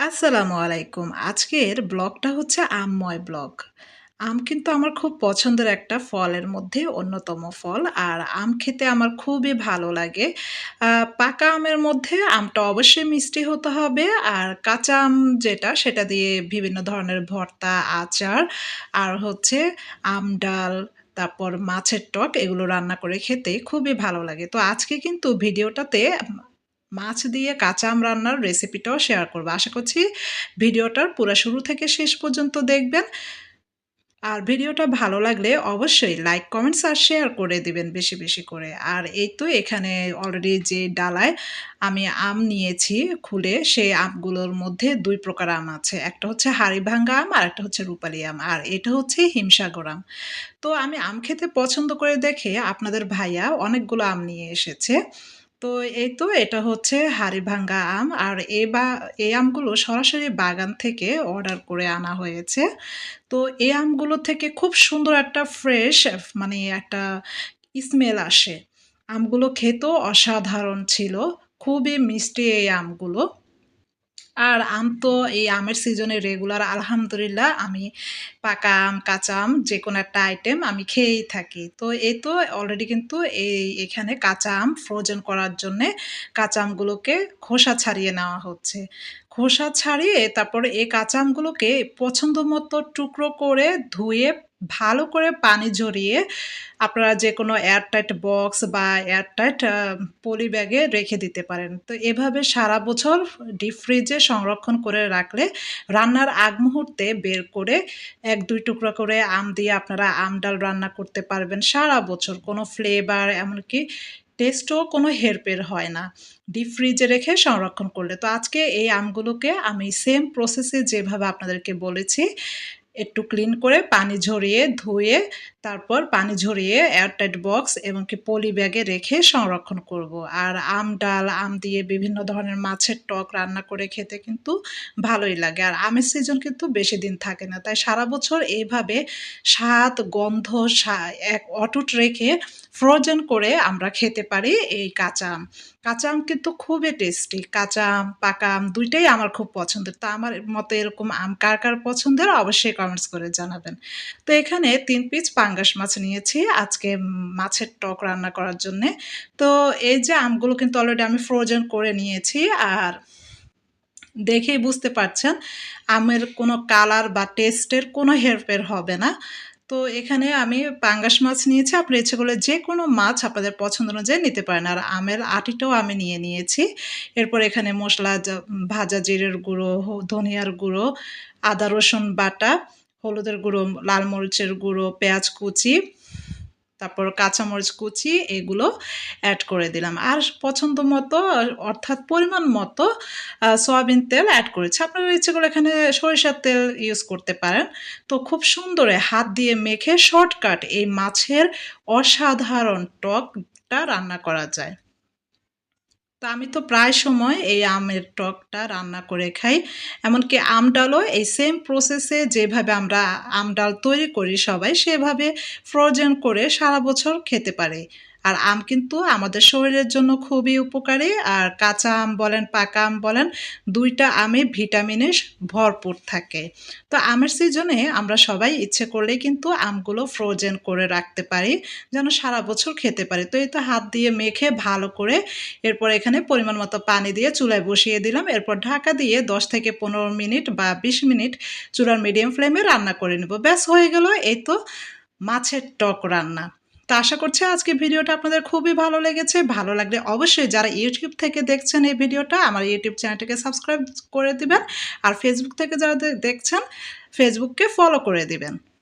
আসসালামু আলাইকুম। আজকের ব্লগটা হচ্ছে আমময় ব্লগ। আম কিন্তু আমার খুব পছন্দের একটা ফলের মধ্যে অন্যতম ফল। আর আম খেতে আমার খুবই ভালো লাগে। পাকা আমের মধ্যে আমটা অবশ্যই মিষ্টি হতে হবে। আর কাঁচা আম যেটা সেটা দিয়ে বিভিন্ন ধরনের ভর্তা, আচার আর হচ্ছে আম ডাল, তারপর মাছের টক এগুলো রান্না করে খেতে খুবই ভালো লাগে। তো আজকে কিন্তু ভিডিওটাতে মাছ দিয়ে কাঁচা আম রান্নার রেসিপিটাও শেয়ার করব। আশা করছি ভিডিওটার পুরো শুরু থেকে শেষ পর্যন্ত দেখবেন। আর ভিডিওটা ভালো লাগলে অবশ্যই লাইক, কমেন্টস আর শেয়ার করে দিবেন বেশি, বেশি করে। আর এই তো এখানে অলরেডি যে ডালায় আমি আম নিয়েছি খুলে, সেই আমগুলোর মধ্যে দুই প্রকার আম আছে। একটা হচ্ছে হাড়িভাঙ্গা আম আর একটা হচ্ছে রূপালি আম। আর এটা হচ্ছে হিমসাগর আম। তো আমি আম খেতে পছন্দ করে দেখে আপনাদের ভাইয়া অনেকগুলো আম নিয়ে এসেছে। তো এই তো এটা হচ্ছে হাড়িভাঙ্গা আম। আর এ বা এই আমগুলো সরাসরি বাগান থেকে অর্ডার করে আনা হয়েছে। তো এই আমগুলো থেকে খুব সুন্দর একটা ফ্রেশ মানে একটা স্মেল আসে। আমগুলো খেতেও অসাধারণ ছিল। খুবই মিষ্টি এই আমগুলো। আর আম তো এই আমের সিজনে রেগুলার আলহামদুলিল্লাহ আমি পাকা আম, কাঁচা আম যে কোনো একটা আইটেম আমি খেয়েই থাকি। তো এই তো অলরেডি কিন্তু এই এখানে কাঁচা আম ফ্রোজেন করার জন্যে কাঁচা আমগুলোকে খোসা ছাড়িয়ে নেওয়া হচ্ছে। খোসা ছাড়িয়ে তারপরে এই কাঁচা আমগুলোকে পছন্দ মতো টুকরো করে ধুয়ে ভালো করে পানি ঝরিয়ে আপনারা যেকোনো এয়ারটাইট বক্স বা এয়ারটাইট পলি ব্যাগে রেখে দিতে পারেন। তো এভাবে সারা বছর ডিপ ফ্রিজে সংরক্ষণ করে রাখলে রান্নার আগ মুহূর্তে বের করে ১-২ টুকরা করে আম দিয়ে আপনারা আম ডাল রান্না করতে পারবেন সারা বছর। কোনো ফ্লেভার এমনকি টেস্টও কোনো হেরফের হয় না। ডিপ ফ্রিজে রেখে সংরক্ষণ করলে। তো আজকে এই আমগুলোকে আমি সেম প্রসেসে যেভাবে আপনাদেরকে বলেছি একটু ক্লিন করে পানি ঝরিয়ে ধুয়ে তারপর পানি ঝরিয়ে এয়ারটাইট বক্স এবং কি পলি ব্যাগে রেখে সংরক্ষণ করব। আর আম ডাল, আম দিয়ে বিভিন্ন ধরনের মাছের টক রান্না করে খেতে কিন্তু ভালোই লাগে। আর আমের সিজন কিন্তু বেশি দিন থাকে না। তাই সারা বছর এইভাবে স্বাদ, গন্ধ এক অটুট রেখে ফ্রোজেন করে আমরা খেতে পারি এই কাঁচা আম। কাঁচা আম কিন্তু খুবই টেস্টি। কাঁচা আম, পাকা আম দুইটাই আমার খুব পছন্দের। তো আমার মতো এরকম আম কার, কার পছন্দের অবশ্যই কমেন্টস করে জানাবেন। তো এখানে তিন পিস পাঙ্গাস মাছ নিয়েছি আজকে মাছের টক রান্না করার জন্যে। তো এই যে আমগুলো কিন্তু অলরেডি আমি ফ্রোজেন করে নিয়েছি। আর দেখেই বুঝতে পারছেন আমের কোনো কালার বা টেস্টের কোনো হেরফের হবে না। তো এখানে আমি পাঙ্গাস মাছ নিয়েছি। আপনার ইচ্ছে করলে যে কোনো মাছ আপনাদের পছন্দ অনুযায়ী নিতে পারেন। আর আমের আটিটাও আমি নিয়ে নিয়েছি। এরপর এখানে মশলা ভাজা জিরের গুঁড়ো, ধনিয়ার গুঁড়ো, আদা রসুন বাটা, হলুদের গুঁড়ো, লাল মরিচের গুঁড়ো, পেঁয়াজ কুচি তারপর কাঁচামরিচ কুচি এগুলো অ্যাড করে দিলাম। আর পছন্দ মতো, অর্থাৎ পরিমাণ মতো সয়াবিন তেল অ্যাড করেছি। আপনারা ইচ্ছে করে এখানে সরিষার তেল ইউজ করতে পারেন। তো খুব সুন্দরে হাত দিয়ে মেখে শর্টকাট এই মাছের অসাধারণ টকটা রান্না করা যায়। তো আমি তো প্রায় সময় এই আমের টকটা রান্না করে খাই। এমনকি আম ডালও এই সেম প্রসেসে যেভাবে আমরা আম ডাল তৈরি করি সবাই, সেভাবে ফ্রোজেন করে সারা বছর খেতে পারি। আর আম কিন্তু আমাদের শরীরের জন্য খুবই উপকারী। আর কাঁচা আম বলেন, পাকা আম বলেন, দুইটা আমে ভিটামিনে ভরপুর থাকে। তো আমের সিজনে আমরা সবাই ইচ্ছে করলেই কিন্তু আমগুলো ফ্রোজেন করে রাখতে পারি, যেন সারা বছর খেতে পারি। তো এই তো হাত দিয়ে মেখে ভালো করে এরপর এখানে পরিমাণ মতো পানি দিয়ে চুলায় বসিয়ে দিলাম। এরপর ঢাকা দিয়ে দশ থেকে পনেরো মিনিট বা বিশ মিনিট চুলার মিডিয়াম ফ্লেমে রান্না করে নেব। ব্যাস, হয়ে গেল এই তো মাছের টক রান্না। তো আশা করছি আজকে ভিডিওটা আপনাদের খুবই ভালো লেগেছে। ভালো লাগলে অবশ্যই যারা ইউটিউব থেকে দেখছেন এই ভিডিওটা, আমার ইউটিউব চ্যানেলটাকে সাবস্ক্রাইব করে দিবেন। আর ফেসবুক থেকে যারা দেখছেন ফেসবুককে ফলো করে দিবেন।